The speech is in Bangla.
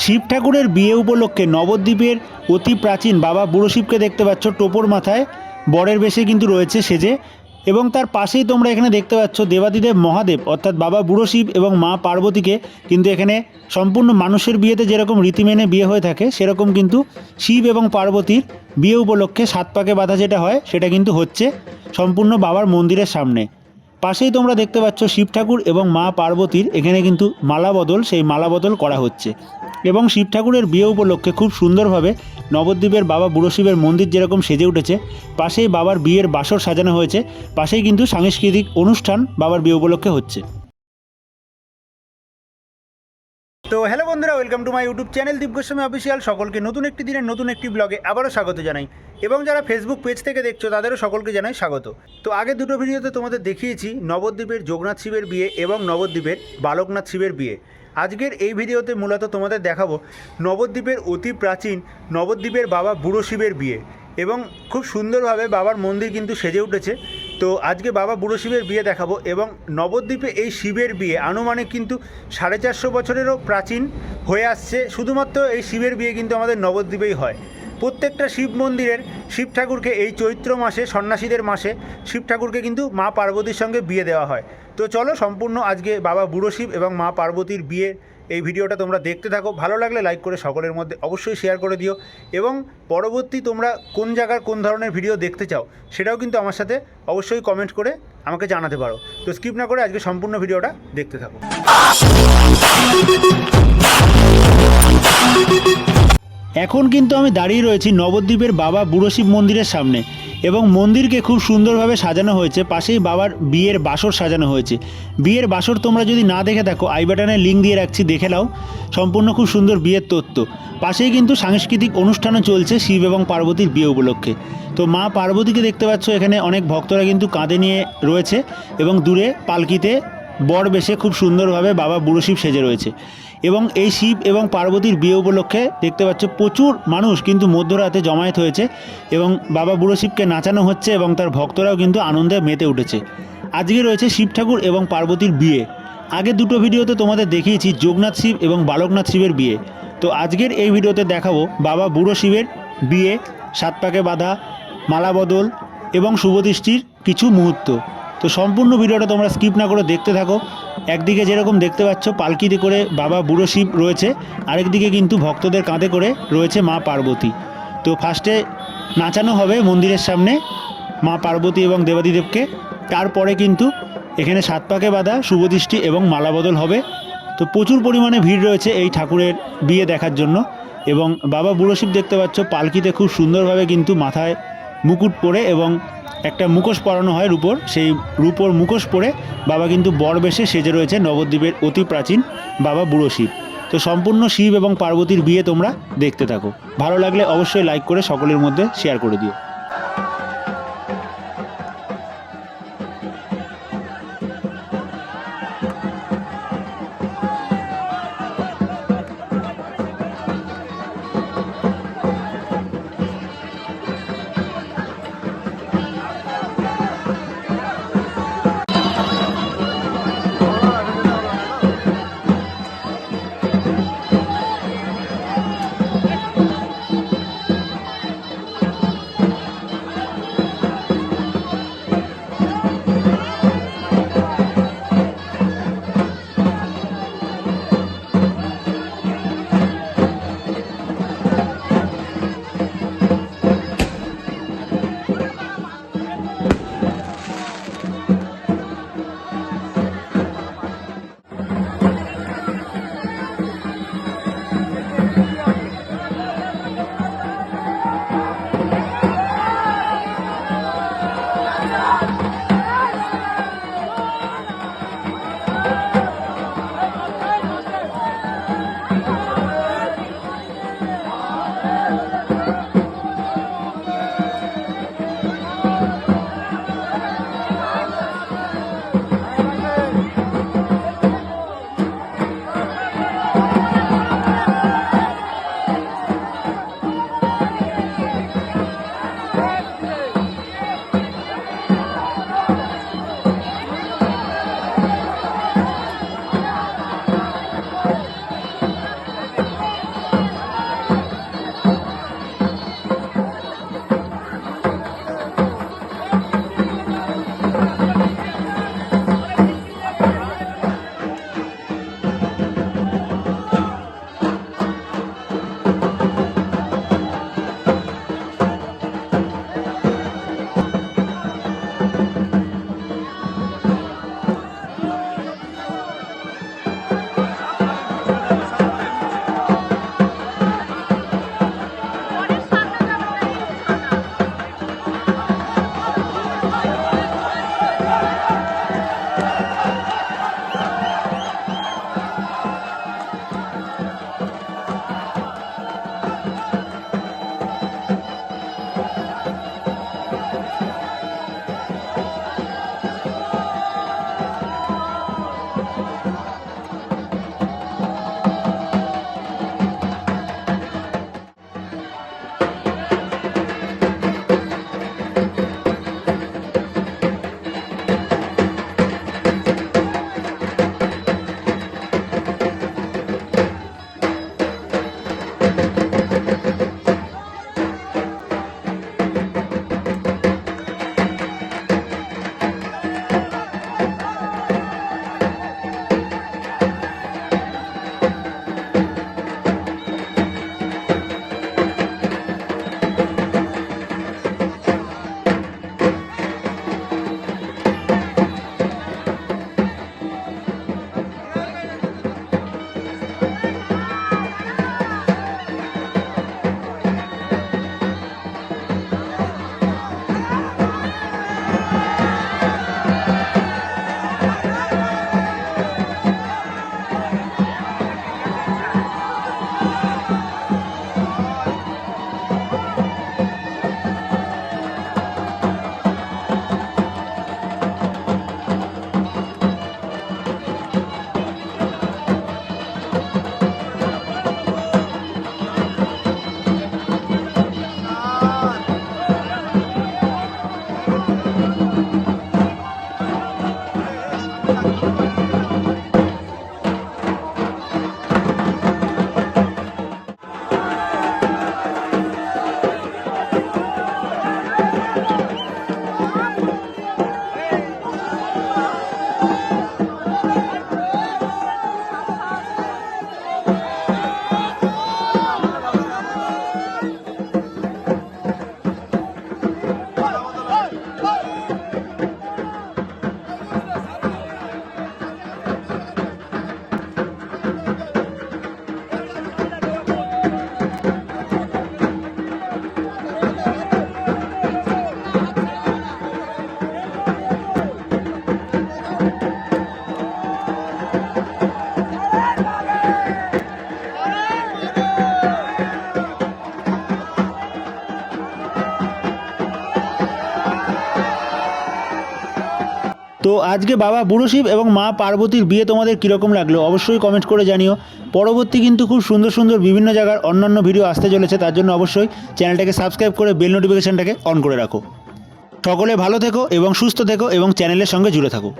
শিব ঠাকুরের বিয়ে উপলক্ষে নবদ্বীপের অতি প্রাচীন বাবা বুড়ো শিবকে দেখতে পাচ্ছ টোপর মাথায়। বরের বেশে কিন্তু রয়েছে সেজে। এবং তার পাশেই তোমরা এখানে দেখতে পাচ্ছ দেবাদিদেব মহাদেব, অর্থাৎ বাবা বুড়ো শিব এবং মা পার্বতীকে কিন্তু এখানে সম্পূর্ণ মানুষের বিয়েতে যেরকম রীতি মেনে বিয়ে হয়ে থাকে, সেরকম কিন্তু শিব এবং পার্বতীর বিয়ে উপলক্ষে সাত পাকে বাঁধা যেটা হয়, সেটা কিন্তু হচ্ছে সম্পূর্ণ বাবার মন্দিরের সামনে। পাশেই তোমরা দেখতে পাচ্ছ শিব ঠাকুর এবং মা পার্বতীর, এখানে কিন্তু মালা বদল, সেই মালা বদল করা হচ্ছে। এবং শিব ঠাকুরের বিয়ে উপলক্ষে খুব সুন্দরভাবে নবদ্বীপের বাবা বুড়ো শিবের মন্দির যেরকম সেজে উঠেছে, পাশেই বাবার বিয়ের বাসর সাজানো হয়েছে, পাশেই কিন্তু সাংস্কৃতিক অনুষ্ঠান বাবার বিয়ে উপলক্ষে হচ্ছে। তো হ্যালো বন্ধুরা welcome to my YouTube channel Deep Goswami official সকলকে নতুন একটি দিনের নতুন একটি ব্লগে আবারও স্বাগত জানাই। এবং যারা ফেসবুক পেজ থেকে দেখছ, তাদেরও সকলকে জানাই স্বাগত। তো আগে দুটো ভিডিওতে তোমাদের দেখিয়েছি নবদ্বীপের যোগনাথ শিবের বিয়ে এবং নবদ্বীপের বালকনাথ শিবের বিয়ে। আজকের এই ভিডিওতে মূলত তোমাদের দেখাবো নবদ্বীপের অতি প্রাচীন নবদ্বীপের বাবা বুড়ো শিবের বিয়ে। এবং খুব সুন্দরভাবে বাবার মন্দির কিন্তু সেজে উঠেছে। তো আজকে বাবা বুড়ো শিবের বিয়ে দেখাবো এবং নবদ্বীপে এই শিবের বিয়ে আনুমানিক কিন্তু সাড়ে চারশো বছরেরও প্রাচীন হয়ে আসছে। শুধুমাত্র এই শিবের বিয়ে কিন্তু আমাদের নবদ্বীপেই হয়। প্রত্যেকটা শিব মন্দিরের শিব ঠাকুরকে এই চৈত্র মাসে, সন্ন্যাসীদের মাসে শিব ঠাকুরকে কিন্তু মা পার্বতীর সঙ্গে বিয়ে দেওয়া হয়। তো চলো সম্পূর্ণ আজকে বাবা বুড়ো শিব এবং মা পার্বতীর বিয়ে এই ভিডিওটা তোমরা দেখতে থাকো। ভালো লাগলে লাইক করে সকলের মধ্যে অবশ্যই শেয়ার করে দিও এবং পরবর্তী তোমরা কোন জায়গার কোন ধরনের ভিডিও দেখতে চাও সেটাও কিন্তু আমার সাথে অবশ্যই কমেন্ট করে আমাকে জানাতে পারো। তো স্কিপ না করে আজকে সম্পূর্ণ ভিডিওটা দেখতে থাকো। এখন কিন্তু আমি দাঁড়িয়ে রয়েছি নবদ্বীপের বাবা বুড়ো শিব মন্দিরের সামনে। এবং মন্দিরকে খুব সুন্দরভাবে সাজানো হয়েছে। পাশেই বাবার বিয়ের বাসর সাজানো হয়েছে। বিয়ের বাসর তোমরা যদি না দেখে থাকো আই বাটনে লিঙ্ক দিয়ে রাখছি, দেখে নাও। সম্পূর্ণ খুব সুন্দর বিয়ের তত্ত্ব পাশেই কিন্তু সাংস্কৃতিক অনুষ্ঠানও চলছে শিব এবং পার্বতীর বিয়ে উপলক্ষে। তো মা পার্বতীকে দেখতে পাচ্ছ, এখানে অনেক ভক্তরা কিন্তু কাঁধে নিয়ে রয়েছে এবং দূরে পালকিতে বর বেশে খুব সুন্দরভাবে বাবা বুড়ো শিব সেজে রয়েছে। এবং এই শিব এবং পার্বতীর বিয়ে উপলক্ষে দেখতে পাচ্ছ প্রচুর মানুষ কিন্তু মধ্যরাতে জমায়েত হয়েছে এবং বাবা বুড়ো শিবকে নাচানো হচ্ছে এবং তার ভক্তরাও কিন্তু আনন্দে মেতে উঠেছে। আজকে রয়েছে শিব ঠাকুর এবং পার্বতীর বিয়ে। আগে দুটো ভিডিওতে তোমাদের দেখিয়েছি যোগনাথ শিব এবং বালকনাথ শিবের বিয়ে। তো আজকের এই ভিডিওতে দেখাবো বাবা বুড়ো শিবের বিয়ে, সাত পাকে বাঁধা, মালা বদল এবং শুভদৃষ্টির কিছু মুহূর্ত। তো সম্পূর্ণ ভিডিওটা তোমরা স্কিপ না করে দেখতে থাকো। একদিকে যেরকম দেখতে পাচ্ছ, পালকিতে করে বাবা বুড়ো শিব রয়েছে, আরেকদিকে কিন্তু ভক্তদের কাঁধে করে রয়েছে মা পার্বতী। তো ফার্স্টে নাচানো হবে মন্দিরের সামনে মা পার্বতী এবং দেবাদিদেবকে। তারপরে কিন্তু এখানে সাত পাকে বাঁধা শুভদৃষ্টি এবং মালা বদল হবে। তো প্রচুর পরিমাণে ভিড় রয়েছে এই ঠাকুরের বিয়ে দেখার জন্য এবং বাবা বুড়ো শিব দেখতে পাচ্ছ, পালকিতে খুব সুন্দরভাবে কিন্তু মাথায় মুকুট পরে এবং একটা মুখোশ পরানো হয় রূপোর, সেই রূপোর মুখোশ পরে বাবা কিন্তু বর বেশে সেজে রয়েছে নবদ্বীপের অতি প্রাচীন বাবা বুড়ো শিব। তো সম্পূর্ণ শিব এবং পার্বতীর বিয়ে তোমরা দেখতে থাকো। ভালো লাগলে অবশ্যই লাইক করে সকলের মধ্যে শেয়ার করে দিও। তো আজকে বাবা বুড়ো শিব এবং মা পার্বতীর বিয়ে তোমাদের কীরকম লাগল অবশ্যই কমেন্ট করে জানিও। পরবর্তী কিন্তু খুব সুন্দর সুন্দর বিভিন্ন জায়গার অন্যান্য ভিডিও আসতে চলেছে, তার জন্য অবশ্যই চ্যানেলটাকে সাবস্ক্রাইব করে বেল নোটিফিকেশানটাকে অন করে রাখো। সকলে ভালো থেকো এবং সুস্থ থেকো এবং চ্যানেলের সঙ্গে জুড়ে থাকো।